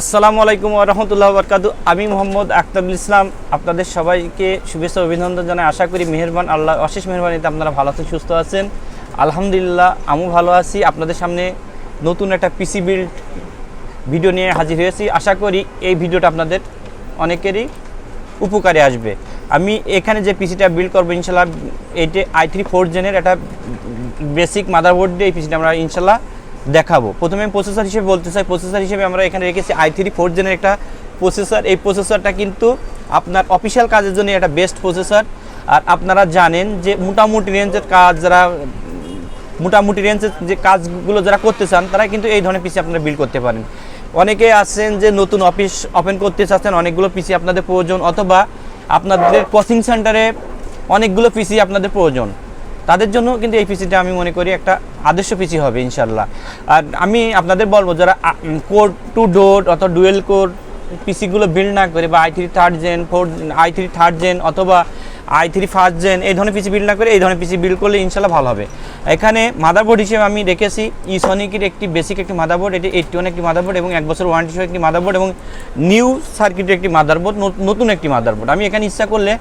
আসসালামু আলাইকুম রহমতুল্লাহ বরকাতু। আমি মোহাম্মদ আখতারুল ইসলাম। আপনাদের সবাইকে শুভেচ্ছা অভিনন্দন জানাই। আশা করি মেহেরবান, আল্লাহ অশেষ মেহরবানিতে আপনারা ভালো আছেন, সুস্থ আছেন। আলহামদুলিল্লাহ, আমিও ভালো আছি। আপনাদের সামনে নতুন একটা পিসি বিল্ড ভিডিও নিয়ে হাজির হয়েছি। আশা করি এই ভিডিওটা আপনাদের অনেকেরই উপকারে আসবে। আমি এখানে যে পিসিটা বিল্ড করব ইনশাল্লাহ এইটা আই থ্রি ফোর জেনের একটা বেসিক মাদারবোর্ড দিয়ে এই পিসিটা আমরা ইনশাল্লাহ দেখাবো। প্রথমে আমি প্রসেসর হিসেবে বলতে চাই প্রসেসর হিসেবে আমরা এখানে রেখেছি আই থ্রি ফোর জেনের একটা প্রসেসর এই প্রসেসরটা কিন্তু আপনার অফিসিয়াল কাজের জন্য একটা বেস্ট প্রসেসর আর আপনারা জানেন যে মোটামুটি রেঞ্জের কাজ যারা, মোটামুটি রেঞ্জের যে কাজগুলো যারা করতে চান, তারা কিন্তু এই ধরনের পিসি আপনারা বিল্ড করতে পারেন। অনেকে আছেন যে নতুন অফিস ওপেন করতে চাচ্ছেন, অনেকগুলো পিসি আপনাদের প্রয়োজন, অথবা আপনাদের কোচিং সেন্টারে অনেকগুলো পিসি আপনাদের প্রয়োজন। তাদের জন্য কিন্তু এই পিসিটা আমি মনে করি একটা আদর্শ পিসি হবে ইনশাল্লাহ আর আমি আপনাদের বলব, যারা কোর টু ডোর অথবা ডুয়েল কোর পিসিগুলো বিল্ড না করে বা i three third gen four i three third gen অথবা আই থ্রি ফার্স্ট জেন এই ধরনের পিসি বিল্ড না করে এই ধরনের পিসি বিল্ড করলে ইনশাল্লাহ ভালো হবে। এখানে মাদারবোর্ড হিসেবে আমি রেখেছি ইসনিকের একটি বেসিক একটি মাদারবোর্ড এটি এইটটি ওয়ান একটি মাদারবোর্ড এবং এক বছর ওয়ারেন্টি সহ একটি মাদারবোর্ড এবং নিউ সার্কিটের একটি মাদারবোর্ড নতুন একটি মাদারবোর্ড আমি এখানে ইচ্ছা করলে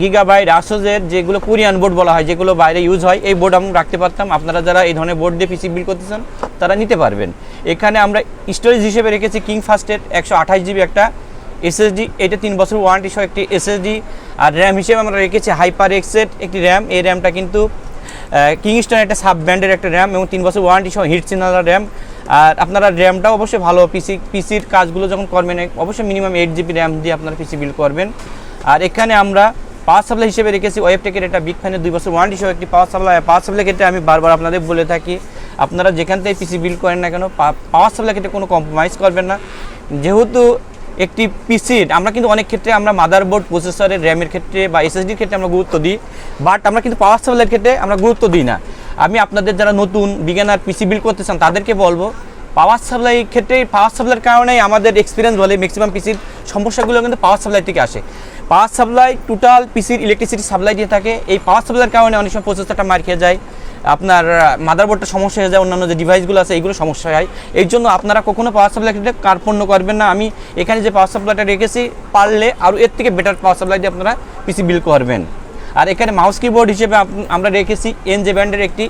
গিগাবাইট আসোজের যেগুলো কোরিয়ান বোর্ড বলা হয়, যেগুলো বাইরে ইউজ হয়, এই বোর্ড আমি রাখতে পারতাম। আপনারা যারা এই ধরনের বোর্ড দিয়ে পিসি বিল করতে চান তারা নিতে পারবেন। এখানে আমরা স্টোরেজ হিসেবে রেখেছি কিং ফাস্টের একশো আঠাশ জিবি একটা এসএসডি এটা তিন বছর ওয়ারেন্টি সহ একটি এসএসডি আর র্যাম হিসেবে আমরা রেখেছি হাইপার এক্সের একটি র্যাম এই র্যামটা কিন্তু কিংস্টন একটা সাব ব্র্যান্ডের একটা র্যাম এবং তিন বছর ওয়ারেন্টি সহ হিট সিগনাল র্যাম আর আপনারা র্যামটাও অবশ্যই ভালো পিসি পিসির কাজগুলো যখন করবেন, অবশ্যই মিনিমাম এইট জিবি র্যাম দিয়ে আপনারা পিসি বিল করবেন। আর এখানে আমরা পাওয়ার সাপ্লাই হিসেবে রেখেছি ওয়েবটেকের একটা বিগ ফ্যানের দুই বছর ওয়ারেন্টি সহ একটি পাওয়ার সাপ্লাই পাওয়ার সাপ্লাই ক্ষেত্রে আমি বারবার আপনাদের বলে থাকি, আপনারা যেখান থেকে পিসি বিল্ড করেন না কেন পাওয়ার সাপ্লাই ক্ষেত্রে কোনো কম্প্রোমাইজ করবেন না। যেহেতু একটি পিসির আমরা কিন্তু অনেক ক্ষেত্রে আমরা মাদারবোর্ড প্রসেসরের র্যামের ক্ষেত্রে বা এসএসডির ক্ষেত্রে আমরা গুরুত্ব দিই বাট আমরা কিন্তু পাওয়ার সাপ্লাইয়ের ক্ষেত্রে আমরা গুরুত্ব দিই না। আমি আপনাদের যারা নতুন বিজ্ঞানার পিসি বিল্ড করতে চান, তাদেরকে বলব পাওয়ার সাপ্লাই ক্ষেত্রে পাওয়ার সাপ্লাইয়ের কারণেই আমাদের এক্সপিরিয়েন্স বলে ম্যাক্সিমাম পিসির সমস্যাগুলো কিন্তু পাওয়ার সাপ্লাই থেকে আসে। পাওয়ার সাপ্লাই টোটাল পিসির ইলেকট্রিসিটি সাপ্লাই দিয়ে থাকে। এই পাওয়ার সাপ্লাইয়ের কারণে অনেক সময় প্রসেসরটা মার খেয়ে যায়, আপনার মাদারবোর্ডটা সমস্যা হয়ে যায়, অন্যান্য যে ডিভাইসগুলো আছে এইগুলো সমস্যা হয়। এই জন্য আপনারা কখনো পাওয়ার সাপ্লাই ক্ষেত্রে কার্পণ্য করবেন না। আমি এখানে যে পাওয়ার সাপ্লাইটা রেখেছি, পারলে আরও এর থেকে বেটার পাওয়ার সাপ্লাই দিয়ে আপনারা পিসি বিল করবেন। আর এখানে মাউস কিবোর্ড হিসেবে আমরা রেখেছি এন জে ব্যান্ডের একটি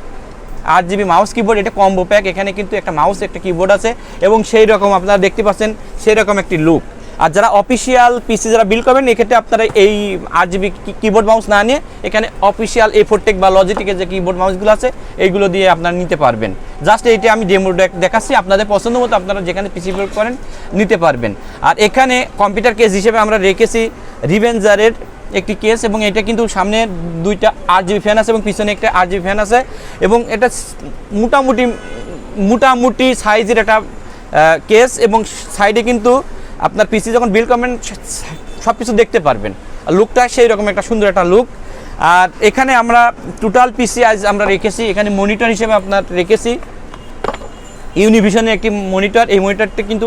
আট জিবি মাউস কিবোর্ড এটা কম্বো প্যাক এখানে কিন্তু একটা মাউস একটা কিবোর্ড আছে, এবং সেই রকম আপনারা দেখতে পাচ্ছেন, সেই রকম একটি লুক আর যারা অফিসিয়াল পিসি যারা বিল করবেন, এক্ষেত্রে আপনারা এই আট জিবি কিবোর্ড মাউস না নিয়ে এখানে অফিসিয়াল এ ফোরটেক বা লজিটিকের যে কিবোর্ড মাউসগুলো আছে, এইগুলো দিয়ে আপনারা নিতে পারবেন। জাস্ট এইটা আমি ডেমো দেখাচ্ছি, আপনাদের পছন্দ মতো আপনারা যেখানে পিসি বিল করেন নিতে পারবেন। আর এখানে কম্পিউটার কেস হিসেবে আমরা রেখেছি রিভেঞ্জারের একটি কেস এবং এটা কিন্তু সামনে দুইটা আট জিবি ফ্যান আছে এবং পিছনে একটা আট জিবি ফ্যান আছে এবং এটা মোটামুটি মোটামুটি সাইজের একটা কেস এবং সাইডে কিন্তু আপনার পিসি যখন বিল করবেন সব কিছু দেখতে পারবেন। লুকটা সেই রকম একটা সুন্দর একটা লুক আর এখানে আমরা টোটাল পিসি আজ আমরা রেখেছি। এখানে মনিটর হিসেবে আপনার রেখেছি। ইউনিভিশনের একটি মনিটর এই মনিটরটা কিন্তু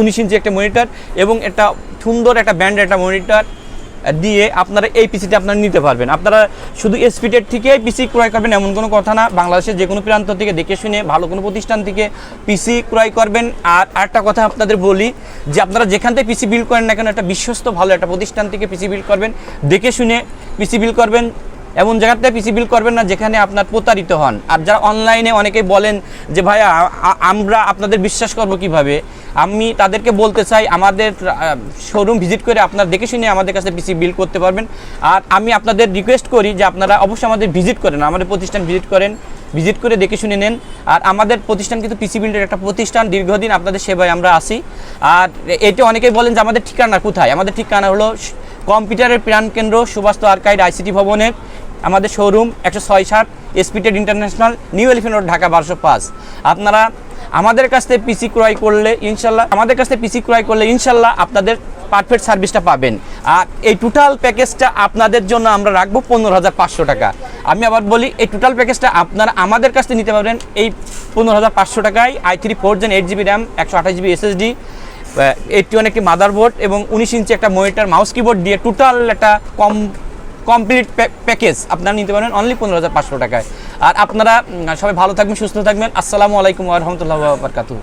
উনিশ ইঞ্চি একটা মনিটর এবং একটা সুন্দর একটা ব্যান্ড একটা মনিটর দিয়ে আপনারা এই পিসিটি আপনারা নিতে পারবেন। আপনারা শুধু স্পিডের থেকে পিসি ক্রয় করবেন এমন কোনো কথা না। বাংলাদেশের যে কোনো প্রান্ত থেকে দেখে শুনে ভালো কোনো প্রতিষ্ঠান থেকে পিসি ক্রয় করবেন। আর একটা কথা আপনাদের বলি যে আপনারা যেখান থেকে পিসি বিল করেন না কেন, একটা বিশ্বস্ত ভালো একটা প্রতিষ্ঠান থেকে পিসি বিল করবেন। দেখে শুনে পিসি বিল করবেন। এমন জায়গাতে পিসি বিল করবেন না যেখানে আপনার প্রতারিত হন। আর যারা অনলাইনে অনেকেই বলেন যে, ভাইয়া আমরা আপনাদের বিশ্বাস করব কীভাবে? আমি তাদেরকে বলতে চাই, আমাদের শোরুম ভিজিট করে আপনারা দেখে শুনে আমাদের কাছে পিসি বিল করতে পারবেন। আর আমি আপনাদের রিকোয়েস্ট করি যে, আপনারা অবশ্যই আমাদের ভিজিট করেন, আমাদের প্রতিষ্ঠান ভিজিট করেন ভিজিট করে দেখে শুনে নেন। আর আমাদের প্রতিষ্ঠান কিন্তু পিসি বিল্ডের একটা প্রতিষ্ঠান, দীর্ঘদিন আপনাদের সেবায় আমরা আসি আর এটা অনেকেই বলেন যে, আমাদের ঠিকানা কোথায়? আমাদের ঠিকানা হলো কম্পিউটারের প্রাণকেন্দ্র, সুবাস্ত আর্কাইড আইসিটি ভবনের আমাদের শোরুম একশো ছয় সাত এসপিটেড international new elephant road Dhaka বারোশো পাঁচ। আপনারা আমাদের কাছ থেকে পিসি ক্রয় করলে ইনশাল্লাহ, আমাদের কাছ থেকে পিসি ক্রয় করলে ইনশাল্লাহ আপনাদের পারফেক্ট সার্ভিসটা পাবেন। আর এই টোটাল প্যাকেজটা আপনাদের জন্য আমরা রাখব পনেরো হাজার পাঁচশো টাকা। আমি আবার বলি, এই টোটাল প্যাকেজটা আপনারা আমাদের কাছ থেকে নিতে পারবেন এই পনেরো হাজার পাঁচশো টাকায় i three four gen eight GB RAM একশো আঠাশ জিবি এসএসডি এইটটি ওয়ান একটি মাদারবোর্ড এবং উনিশ ইঞ্চি একটা মনিটর মাউস কিবোর্ড দিয়ে টোটাল একটা কম কমপ্লিট প্যাকেজ আপনারা নিতে পারেন অনলি পনেরো হাজার পাঁচশো টাকায়। আর আপনারা সবাই ভালো থাকবেন, সুস্থ থাকবেন। আসসালামু আলাইকুম রহমতুল্লাহ বারকাতু